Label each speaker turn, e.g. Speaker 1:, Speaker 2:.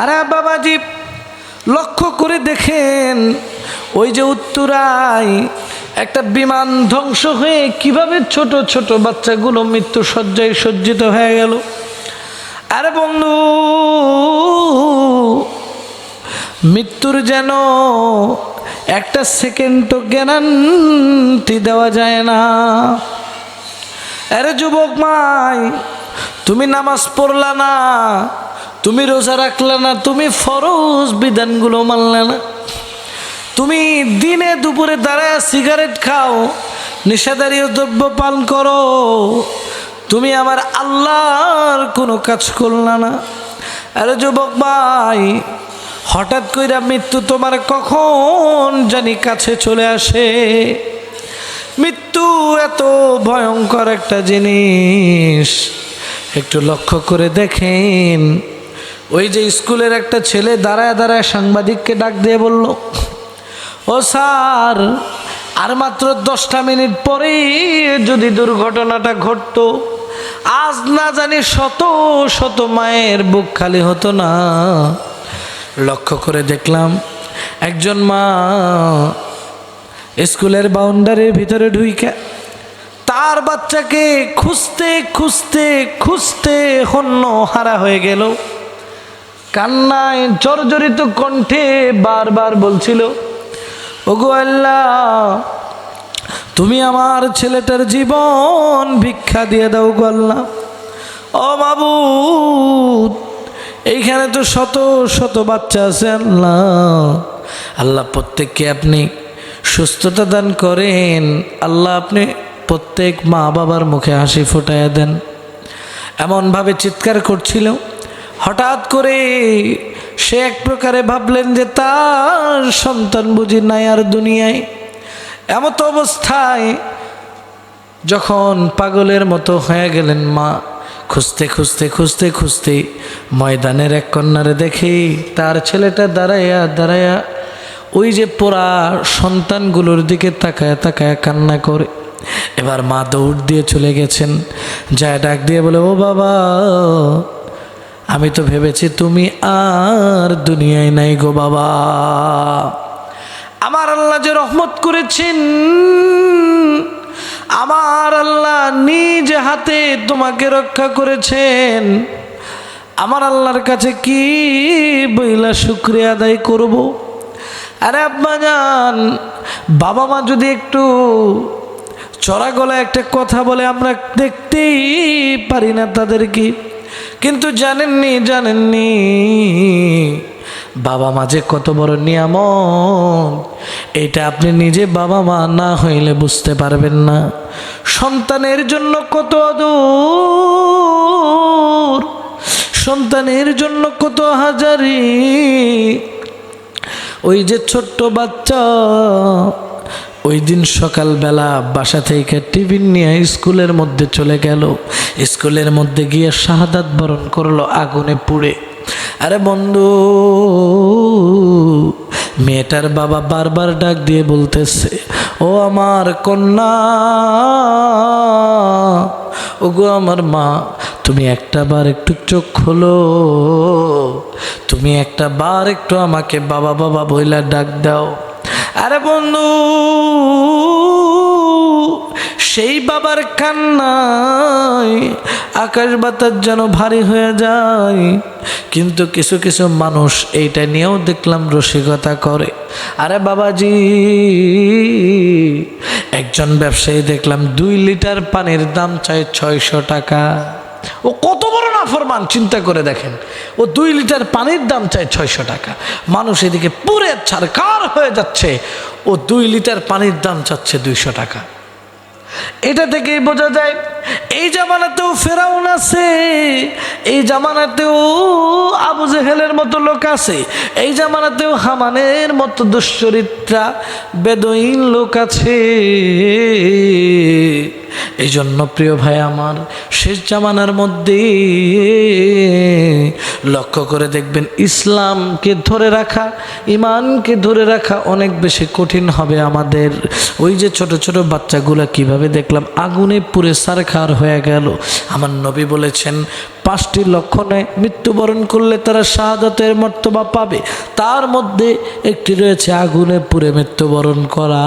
Speaker 1: আরে বাবাজি, লক্ষ্য করে দেখেন, ওই যে উত্তরায় একটা বিমান ধ্বংস হয়ে কীভাবে ছোট ছোট বাচ্চাগুলো মৃত্যু সজ্জায় সজ্জিত হয়ে গেল। আরে বন্ধু, মৃত্যুর যেন একটা সেকেন্ডও গ্যারান্টি দেওয়া যায় না। আরে যুবক মাই, তুমি নামাজ পড়লা না তুমি রোজা রাখলে না, তুমি ফরজ বিধানগুলো মানলে না। তুমি দিনে দুপুরে দাঁড়ায় সিগারেট খাও, নেশাদারীয় দ্রব্য পান করো, তুমি আমার আল্লাহর কোনো কাজ করলা না। আরে যুবক ভাই, হঠাৎ কইরা মৃত্যু তোমার কখন জানি কাছে চলে আসে? মৃত্যু এত ভয়ঙ্কর একটা জিনিস। একটু লক্ষ্য করে দেখেন ওই যে স্কুলের একটা ছেলে দাঁড়ায় দাঁড়ায় সাংবাদিককে ডাক দিয়ে বলল, ও স্যার, আর মাত্র দশটা মিনিট পরেই যদি দুর্ঘটনাটা ঘটতো, আজ না জানি শত শত মায়ের বুক খালি হতো না। লক্ষ্য করে দেখলাম, একজন মা স্কুলের বাউন্ডারির ভিতরে ঢুইকা, তার বাচ্চাকে খুঁজতে খুঁজতে খুঁজতে হন্য হারা হয়ে গেল। কান্নায় জর্জরিত কণ্ঠে বারবার বলছিল, ওগো আল্লাহ, তুমি আমার ছেলেটার জীবন ভিক্ষা দিয়ে দাও গো আল্লাহ। ও বাবু এইখানে তো শত শত বাচ্চা আছে আল্লাহ। আল্লাহ প্রত্যেককে আপনি সুস্থতা দান করেন। আল্লাহ আপনি প্রত্যেক মা বাবার মুখে হাসি ফোটাইয়া দেন। এমনভাবে চিৎকার করছিল। হঠাৎ করে সে এক প্রকারে ভাবলেন যে তার সন্তান বুঝি নাই আর দুনিয়ায়। এমত অবস্থায় যখন পাগলের মতো হয়ে গেলেন মা, খুঁজতে খুঁজতে খুঁজতে খুঁজতে ময়দানের এক কন্যারে দেখে তার ছেলেটা দাঁড়াইয়া দাঁড়াইয়া ওই যে পোড়া সন্তানগুলোর দিকে তাকায় তাকায় কান্না করে। এবার মা দৌড় দিয়ে চলে গেছেন, যায় ডাক দিয়ে বলে, ও বাবা আমি তো ভেবেছি তুমি আর দুনিয়ায় নাই গো বাবা। আমার আল্লাহ যে রহমত করেছেন, আমার আল্লাহ নিজ হাতে তোমাকে রক্ষা করেছেন। আমার আল্লাহর কাছে কি বইলা শুক্রিয়া আদায় করব? আরে আব্বা যান বাবা মা যদি একটু চড়া গলায় একটা কথা বলে আমরা দেখতেই পারি না তাদেরকে। কিন্তু জানেননি জানেননি। বাবা মা যে কত বড় নিয়ামত, এটা আপনি নিজে বাবা মা না হইলে বুঝতে পারবেন না। সন্তানের জন্য কত আদর সন্তানের জন্য কত হাজারি। ওই যে ছোট্ট বাচ্চা ওই দিন সকালবেলা বাসা থেকে টিফিন নিয়ে স্কুলের মধ্যে চলে গেল। স্কুলের মধ্যে গিয়ে শাহাদাত বরণ করল আগুনে পুড়ে। আরে বন্ধু, মেয়েটার বাবা বারবার ডাক দিয়ে বলতেছে, ও আমার কন্যা, ওগো আমার মা, তুমি একটা বার একটু চোখ খোলো। তুমি একটা বার একটু আমাকে বাবা বাবা বইলা ডাক দাও। আরে বন্ধু, সেই বাবার কান্নায় আকাশ বাতাস যেন ভারী হয়ে যায়। কিন্তু কিছু কিছু মানুষ এইটা নিয়েও দেখলাম রসিকতা করে। আরে বাবাজি, একজন ব্যবসায়ী দেখলাম দুই লিটার পানির দাম চাই ছয়শো টাকা। ও কত নাফরমান চিন্তা করে দেখেন, ও দুই লিটার পানির দাম চায় ছয়শো টাকা। মানুষ এদিকে পুরে ছাড়কার হয়ে যাচ্ছে, ও দুই লিটার পানির দাম চাচ্ছে দুইশো টাকা। এটা থেকেই বোঝা যায়, এই জামানাতেও ফেরাউন আছে, এই জামানাতেও আবু জেহেলের মতো লোক আছে, এই জামানাতেও হামানের মতো দুশ্চরিত্রা, বেদইন লোক আছে। এই জন্য প্রিয় ভাই আমার, শেষ জামানার মধ্যে লক্ষ্য করে দেখবেন ইসলামকে ধরে রাখা, ইমানকে ধরে রাখা অনেক বেশি কঠিন হবে আমাদের। ওই যে ছোট ছোট বাচ্চাগুলো কীভাবে দেখলাম, আগুনে পুড়ে সারখার হয়ে গেল। আমার নবী বলেছেন, পাঁচটি লক্ষণে মৃত্যুবরণ করলে তারা শাহাদতের মর্তবা পাবে। তার মধ্যে একটি রয়েছে, আগুনে পুড়ে মৃত্যুবরণ করা।